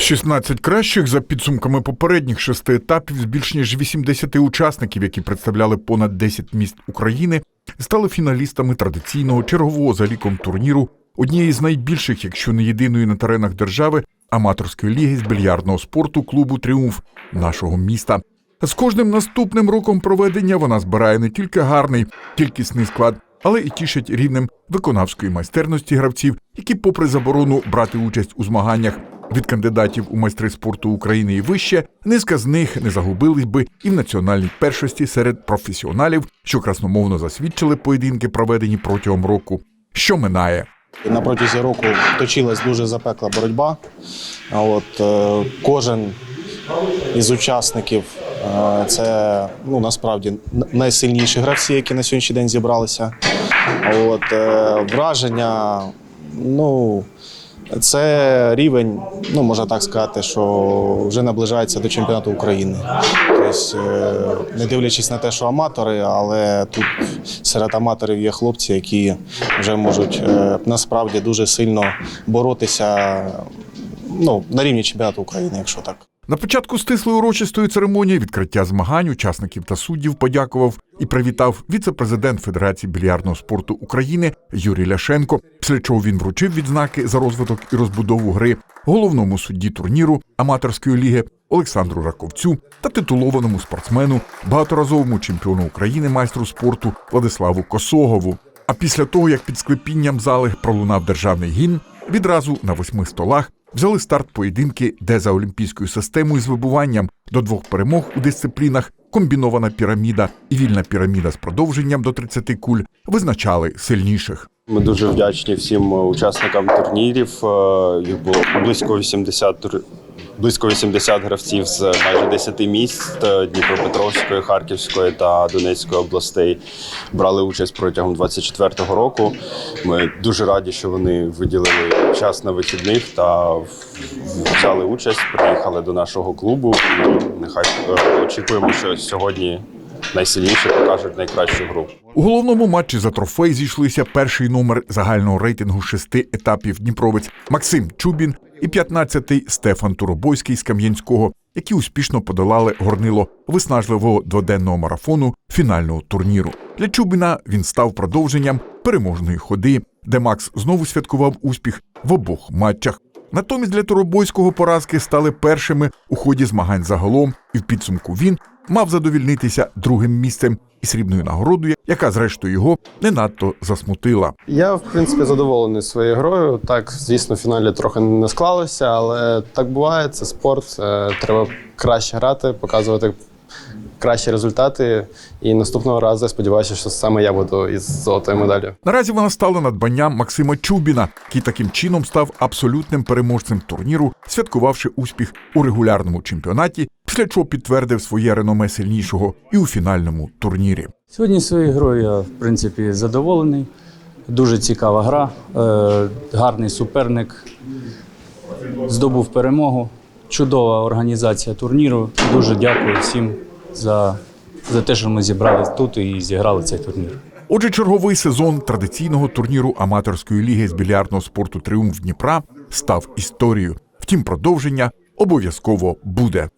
16 кращих за підсумками попередніх шести етапів з більш ніж 80 учасників, які представляли понад 10 міст України, стали фіналістами традиційного чергового за ліком турніру однієї з найбільших, якщо не єдиної на теренах держави, аматорської ліги з більярдного спорту клубу Тріумф нашого міста. З кожним наступним роком проведення вона збирає не тільки гарний, кількісний склад, але і тішить рівнем виконавської майстерності гравців, які, попри заборону брати участь у змаганнях від кандидатів у майстри спорту України і вище, низка з них не загубились би і в національній першості серед професіоналів, що красномовно засвідчили поєдинки, проведені протягом року. Що минає? На протязі року точилась дуже запекла боротьба. От, е, кожен із учасників е, це ну, насправді найсильніші гравці, які на сьогоднішній день зібралися. От, е, враження, ну, це рівень, ну можна так сказати, що вже наближається до чемпіонату України. Тобто, е, не дивлячись на те, що аматори, але тут серед аматорів є хлопці, які вже можуть е, насправді дуже сильно боротися ну, на рівні чемпіонату України, якщо так. На початку стислої урочистої церемонії відкриття змагань учасників та суддів подякував і привітав віце-президент Федерації більярдного спорту України Юрій Ляшенко. Після чого він вручив відзнаки за розвиток і розбудову гри головному судді турніру аматорської ліги Олександру Раковцю та титулованому спортсмену, багаторазовому чемпіону України майстру спорту Владиславу Косогову. А після того, як під склепінням зали пролунав державний гімн, відразу на восьми столах взяли старт поєдинки, де за олімпійською системою з вибуванням до двох перемог у дисциплінах комбінована піраміда і вільна піраміда з продовженням до 30 куль визначали сильніших. Ми дуже вдячні всім учасникам турнірів. Е, Їх було близько 80 тур- близько 80 гравців з майже 10 міст е, Дніпропетровської, Харківської та Донецької областей брали участь протягом 24-го року. Ми дуже раді, що вони виділили час на вихідних та взяли участь, приїхали до нашого клубу. Нехай е, очікуємо, що сьогодні найсильніші покажуть найкращу гру. У головному матчі за трофей зійшлися перший номер загального рейтингу шести етапів Дніпровець Максим Чубін і 15-й Стефан Туробойський з Кам'янського, які успішно подолали горнило виснажливого дводенного марафону фінального турніру. Для Чубіна він став продовженням переможної ходи, де Макс знову святкував успіх в обох матчах. Натомість для Туробойського поразки стали першими у ході змагань загалом, і в підсумку він мав задовільнитися другим місцем і срібною нагородою, яка зрештою його не надто засмутила. Я, в принципі, задоволений своєю грою. Так, звісно, в фіналі трохи не склалося, але так буває, це спорт. е, Треба краще грати, показувати кращі результати. І наступного разу я сподіваюся, що саме я буду із золотою медаллю. Наразі вона стала надбанням Максима Чубіна, який таким чином став абсолютним переможцем турніру, святкувавши успіх у регулярному чемпіонаті, після чого підтвердив своє реноме сильнішого і у фінальному турнірі. Сьогодні своєю грою я, в принципі, задоволений. Дуже цікава гра, е, гарний суперник. Здобув перемогу. Чудова організація турніру. Дуже дякую всім за, за те, що ми зібрали тут і зіграли цей турнір. Отже, черговий сезон традиційного турніру аматорської ліги з більярдного спорту Тріумф Дніпра став історією. Втім, продовження обов'язково буде.